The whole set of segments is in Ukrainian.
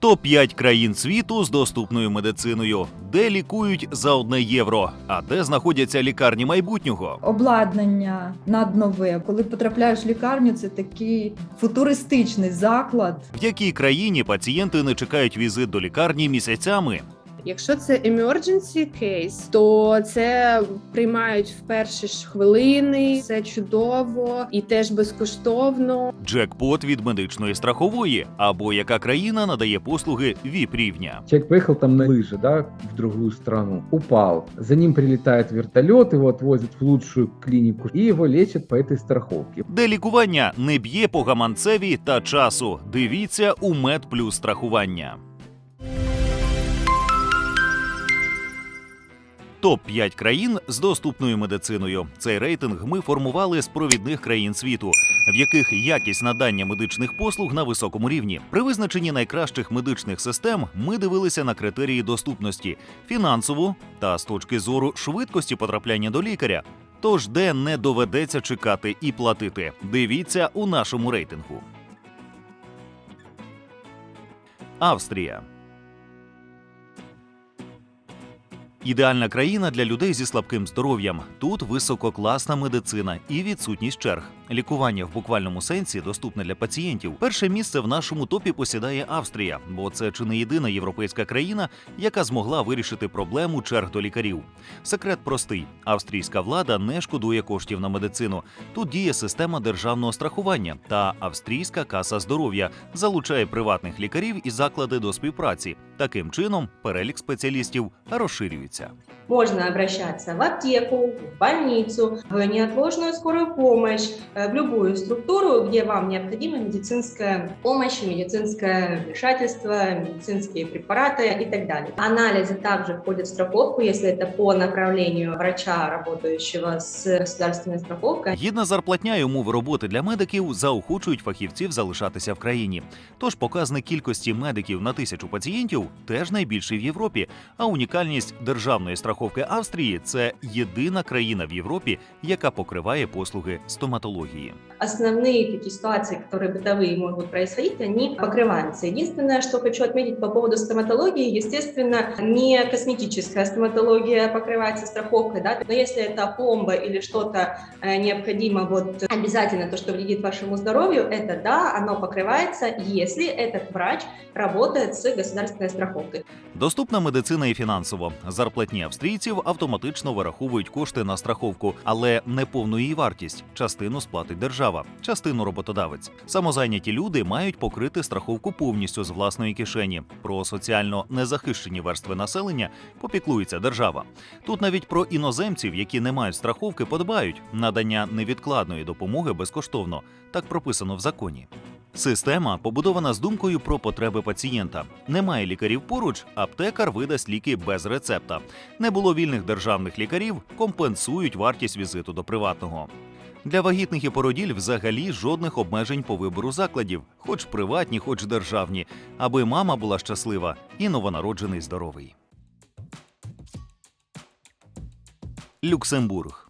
Топ 5 країн світу з доступною медициною, де лікують за одне євро, а де знаходяться лікарні майбутнього. обладнання наднове. Коли потрапляєш в лікарню, це такий футуристичний заклад. В якій країні пацієнти не чекають візит до лікарні місяцями. Якщо це emergency case, то це приймають в перші ж хвилини. Все чудово і теж безкоштовно. Джекпот від медичної страхової, або яка країна надає послуги віп рівня. Человек поехал там на лыжи, да, в другую страну, упал. За ним прилетает вертолет, его отвозят в лучшую клинику и его лечат по этой страховке. Де лікування не б'є по гаманцеві та часу. Дивіться у медплюс страхування. Топ 5 країн з доступною медициною. Цей рейтинг ми формували з провідних країн світу, в яких якість надання медичних послуг на високому рівні. При визначенні найкращих медичних систем ми дивилися на критерії доступності, фінансову та з точки зору швидкості потрапляння до лікаря. Тож, де не доведеться чекати і платити, дивіться у нашому рейтингу. Австрія. Ідеальна країна для людей зі слабким здоров'ям. Тут висококласна медицина і відсутність черг. Лікування в буквальному сенсі доступне для пацієнтів. Перше місце в нашому топі посідає Австрія, бо це чи не єдина європейська країна, яка змогла вирішити проблему черг до лікарів. Секрет простий: австрійська влада не шкодує коштів на медицину. Тут діє система державного страхування та австрійська каса здоров'я залучає приватних лікарів і заклади до співпраці. Таким чином, перелік спеціалістів розширюється Можно обращаться в аптеку, в больницу, в неотложную скорую помощь, э, в любую структуру, где вам необходима медицинская помощь, медицинское вмешательство, медицинские препараты и так далее. Анализы также входят в страховку, если это по направлению врача, работающего с государственной страховкой. Гідна зарплатня і умови роботи для медиків заохочують фахівців залишатися в країні. Тож показник кількості медиків на тисячу пацієнтів теж найбільший в Європі. А унікальність державної страховки Австрії це єдина країна в Європі, яка покриває послуги стоматології. Основные такие ситуации, которые бытовые могут происходить, они покрываются. Единственное, что хочу отметить по поводу стоматологии, естественно, не косметическая стоматология покрывается страховкой, да, но если это пломба или что-то э, необходимо, вот обязательно то, что вредит вашему здоровью, это да, оно покрывается, если этот врач работает с государственной страховкой. Доступна медицина і фінансово. Зарплатні австрійців автоматично вираховують кошти на страховку, але не повну її вартість. Частину сплатить держава, частину роботодавець. Самозайняті люди мають покрити страховку повністю з власної кишені. Про соціально незахищені верстви населення попіклується держава. Тут навіть про іноземців, які не мають страховки, подбають. Надання невідкладної допомоги безкоштовно. Так прописано в законі. Система побудована з думкою про потреби пацієнта. Немає лікарів поруч, аптекар видасть ліки без рецепта. Не було вільних державних лікарів, компенсують вартість візиту до приватного. Для вагітних і породіль взагалі жодних обмежень по вибору закладів, хоч приватні, хоч державні, аби мама була щаслива і новонароджений здоровий. Люксембург.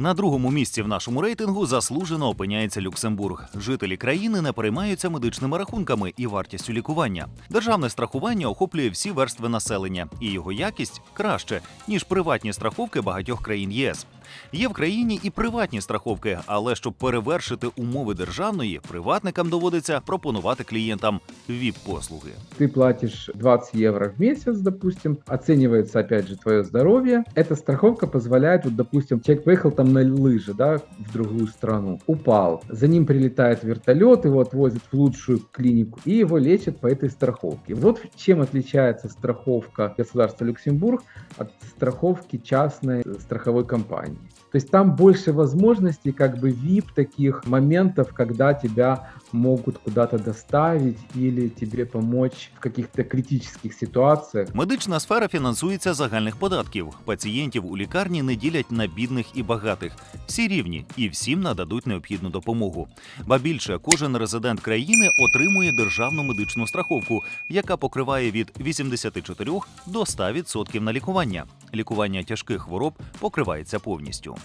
На другому місці в нашому рейтингу заслужено опиняється Люксембург. Жителі країни не переймаються медичними рахунками і вартістю лікування. Державне страхування охоплює всі верстви населення, і його якість краще ніж приватні страховки багатьох країн ЄС. Є в країні і приватні страховки, але щоб перевершити умови державної, приватникам доводиться пропонувати клієнтам ВІП-послуги. Ты платишь 20 евро в месяц, допустим, оценивается опять же твое здоровье. Эта страховка позволяет, вот, допустим, человек поехал там на лыжи, да, в другую страну, упал. За ним прилетает вертолет, его отвозят в лучшую клинику и его лечат по этой страховке. Вот чем отличается страховка государства Люксембург от страховки частной э, страховой компании. soon. То есть там больше возможностей, как бы VIP таких моментов, когда тебя могут куда-то доставить или тебе помочь в каких-то критических ситуациях. Медична сфера фінансується загальних податків. Пацієнтів у лікарні не ділять на бідних і багатих. Всі рівні і всім нададуть необхідну допомогу. Ба більше кожен резидент країни отримує державну медичну страховку, яка покриває від 84 до 100% на лікування. Лікування тяжких хвороб покривається повністю.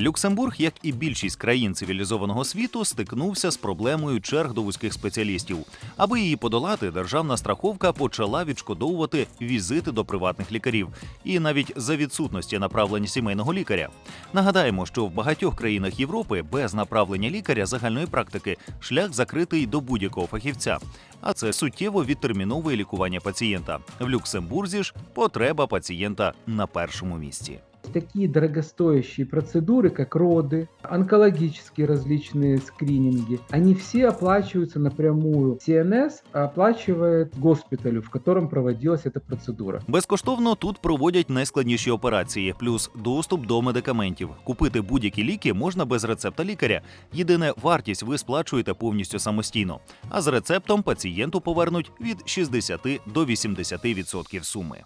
Люксембург, як і більшість країн цивілізованого світу, стикнувся з проблемою черг до вузьких спеціалістів. Аби її подолати, державна страховка почала відшкодовувати візити до приватних лікарів і навіть за відсутності направлення сімейного лікаря. Нагадаємо, що в багатьох країнах Європи без направлення лікаря загальної практики шлях закритий до будь-якого фахівця. А це суттєво відтерміновує лікування пацієнта. В Люксембурзі ж потреба пацієнта на першому місці Такие дорогостоящие процедуры, как роды, онкологические различные скрининги, они все оплачиваются напрямую. ЦНС оплачивает госпиталю, в котором проводилась эта процедура. Безкоштовно тут проводять найскладніші операції, плюс доступ до медикаментів. Купити будь-які ліки можна без рецепта лікаря. Єдине, вартість ви сплачуєте повністю самостійно. А з рецептом пацієнту повернуть від 60 до 80% суми.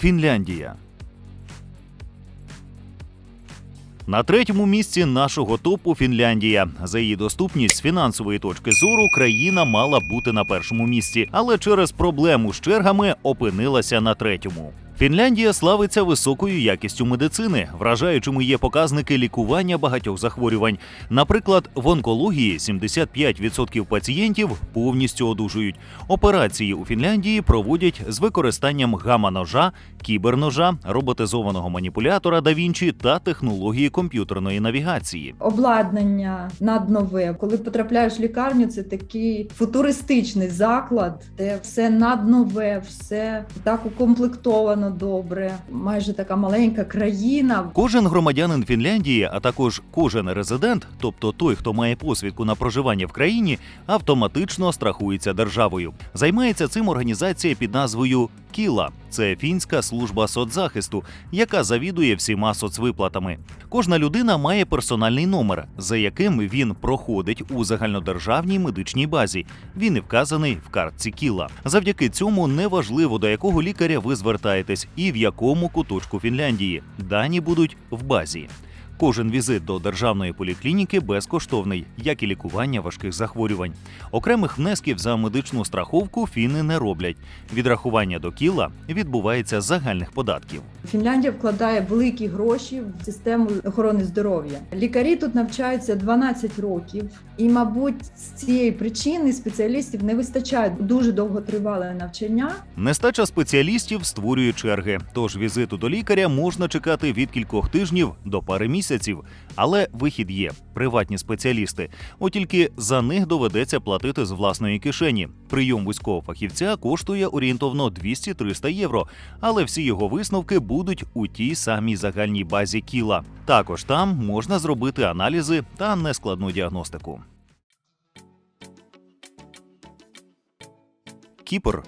Фінляндія. На третьому місці нашого топу Фінляндія. За її доступність з фінансової точки зору країна мала бути на першому місці, але через проблему з чергами опинилася на третьому. Фінляндія славиться високою якістю медицини, вражаючими є показники лікування багатьох захворювань. Наприклад, в онкології 75% пацієнтів повністю одужують. Операції у Фінляндії проводять з використанням гама-ножа, кіберножа, роботизованого маніпулятора да Вінчі та технології комп'ютерної навігації. Обладнання наднове. Коли потрапляєш в лікарню, це такий футуристичний заклад, де все наднове, все так укомплектовано добре. Майже така маленька країна. Кожен громадянин Фінляндії, а також кожен резидент, тобто той, хто має посвідку на проживання в країні, автоматично страхується державою. Займається цим організація під назвою Кіла. Це фінська служба соцзахисту, яка завідує всіма соцвиплатами. Кожна людина має персональний номер, за яким він проходить у загальнодержавній медичній базі. Він і вказаний в картці Кіла. Завдяки цьому неважливо до якого лікаря ви звертаєтесь і в якому куточку Фінляндії. Дані будуть в базі. Кожен візит до державної поліклініки безкоштовний, як і лікування важких захворювань. Окремих внесків за медичну страховку фіни не роблять. Відрахування до кіла відбувається з загальних податків. Фінляндія вкладає великі гроші в систему охорони здоров'я. Лікарі тут навчаються 12 років, і, мабуть, з цієї причини спеціалістів не вистачає дуже довготривале навчання. Нестача спеціалістів створює черги. Тож візиту до лікаря можна чекати від кількох тижнів до пари місяців. Але вихід є приватні спеціалісти. От тільки за них доведеться платити з власної кишені. Прийом вузького фахівця коштує орієнтовно 200-300 євро, але всі його висновки будуть у тій самій загальній базі кіла. Також там можна зробити аналізи та нескладну діагностику. Кіпр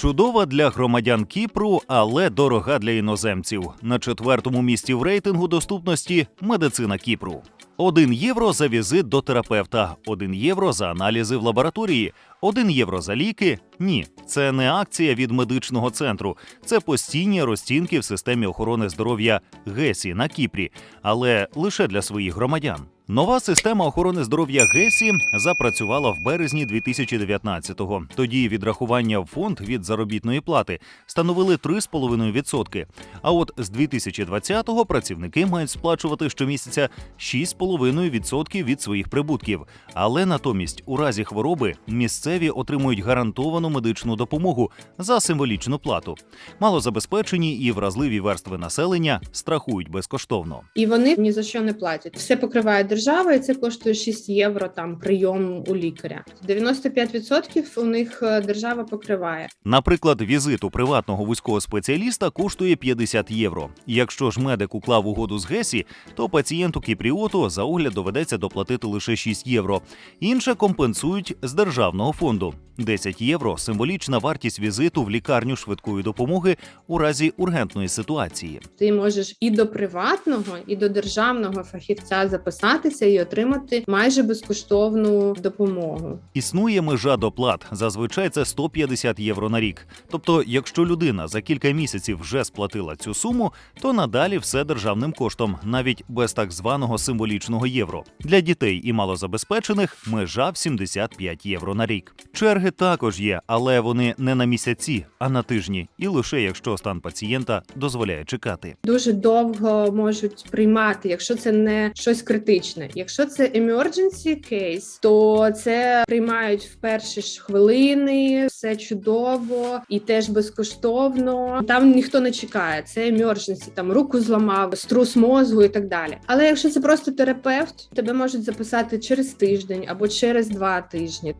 Чудова для громадян Кіпру, але дорога для іноземців. На четвертому місці в рейтингу доступності медицина Кіпру. 1 євро за візит до терапевта, 1 євро за аналізи в лабораторії, 1 євро за ліки. Ні, це не акція від медичного центру, це постійні розцінки в системі охорони здоров'я ГЕСІ на Кіпрі, але лише для своїх громадян. Нова система охорони здоров'я ГЕСІ запрацювала в березні 2019-го. Тоді відрахування в фонд від заробітної плати становили 3,5%. А от з 2020-го працівники мають сплачувати щомісяця 6,5% від своїх прибутків. Але натомість, у разі хвороби, місцеві отримують гарантовану медичну допомогу за символічну плату. Малозабезпечені і вразливі верстви населення страхують безкоштовно. І вони ні за що не платять. Все покриває держава, і це коштує 6 євро там прийом у лікаря. 95% у них е, держава покриває. Наприклад, візит у приватного вузького спеціаліста коштує 50 євро. Якщо ж медик уклав угоду з ГЕСІ, то пацієнту кіпріоту за огляд доведеться доплатити лише 6 євро. Інше компенсують з державного фонду. 10 євро символічна вартість візиту в лікарню швидкої допомоги у разі ургентної ситуації. Ти можеш і до приватного, і до державного фахівця записатися. Записатися і отримати майже безкоштовну допомогу. Існує межа доплат. Зазвичай це 150 євро на рік. Тобто, якщо людина за кілька місяців вже сплатила цю суму, то надалі все державним коштом, навіть без так званого символічного євро. Для дітей і малозабезпечених межа в 75 євро на рік. Черги також є, але вони не на місяці, а на тижні, і лише якщо стан пацієнта дозволяє чекати. Дуже довго можуть приймати, якщо це не щось критичне. Якщо це emergency case, то це приймають в перші ж хвилини, все чудово і теж безкоштовно. Там ніхто не чекає. Це emergency, там руку зламав, струс мозгу і так далі. Але якщо це просто терапевт, тебе можуть записати через тиждень або через два тижні.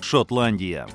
Шотландія.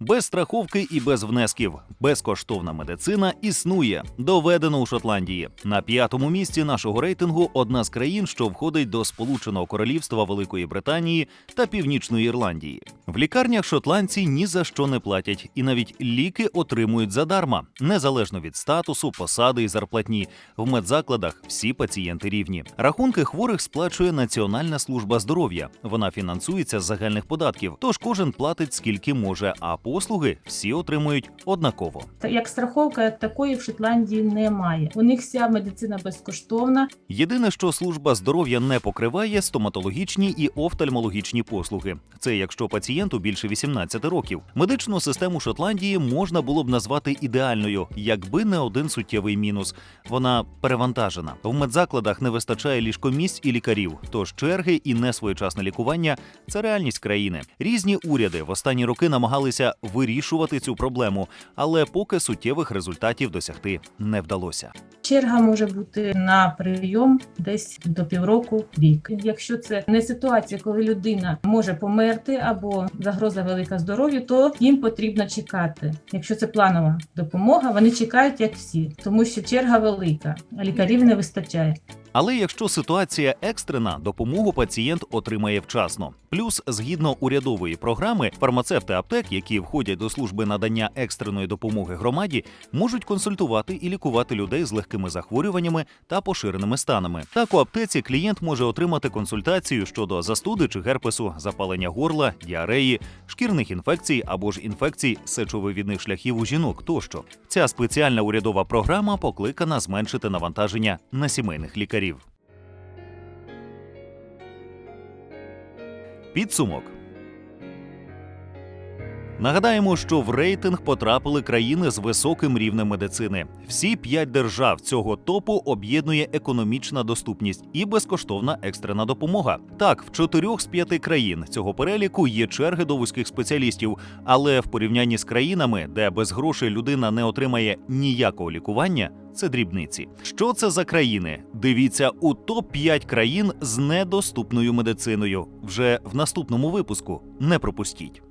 Без страховки і без внесків безкоштовна медицина існує. Доведено у Шотландії. На п'ятому місці нашого рейтингу одна з країн, що входить до Сполученого Королівства Великої Британії та Північної Ірландії. В лікарнях шотландці ні за що не платять, і навіть ліки отримують задарма, незалежно від статусу, посади і зарплатні. В медзакладах всі пацієнти рівні. Рахунки хворих сплачує Національна служба здоров'я. Вона фінансується з загальних податків, тож кожен платить скільки може, а послуги всі отримують однаково. Як страховка як такої в Шотландії немає. У них вся медицина безкоштовна. Єдине, що служба здоров'я не покриває стоматологічні і офтальмологічні послуги. Це якщо пацієнту більше 18 років. Медичну систему Шотландії можна було б назвати ідеальною, якби не один суттєвий мінус. Вона перевантажена. В медзакладах не вистачає ліжкомісць і лікарів. Тож черги і несвоєчасне лікування це реальність країни. Різні уряди в останні роки намагалися вирішувати цю проблему, але поки суттєвих результатів досягти не вдалося. Черга може бути на прийом десь до півроку рік. Якщо це не ситуація, коли людина може померти або загроза велика здоров'ю, то їм потрібно чекати. Якщо це планова допомога, вони чекають як всі, тому що черга велика, а лікарів не вистачає. Але якщо ситуація екстрена, допомогу пацієнт отримає вчасно. Плюс, згідно урядової програми, фармацевти аптек, які входять до служби надання екстреної допомоги громаді, можуть консультувати і лікувати людей з легкими захворюваннями та поширеними станами. Так у аптеці клієнт може отримати консультацію щодо застуди чи герпесу, запалення горла, діареї, шкірних інфекцій або ж інфекцій сечовивідних шляхів у жінок тощо. Ця спеціальна урядова програма покликана зменшити навантаження на сімейних лікарів. Підсумок. Нагадаємо, що в рейтинг потрапили країни з високим рівнем медицини. Всі п'ять держав цього топу об'єднує економічна доступність і безкоштовна екстрена допомога. Так, в чотирьох з п'яти країн цього переліку є черги до вузьких спеціалістів, але в порівнянні з країнами, де без грошей людина не отримає ніякого лікування, це дрібниці. Що це за країни? Дивіться у топ 5 країн з недоступною медициною вже в наступному випуску. Не пропустіть.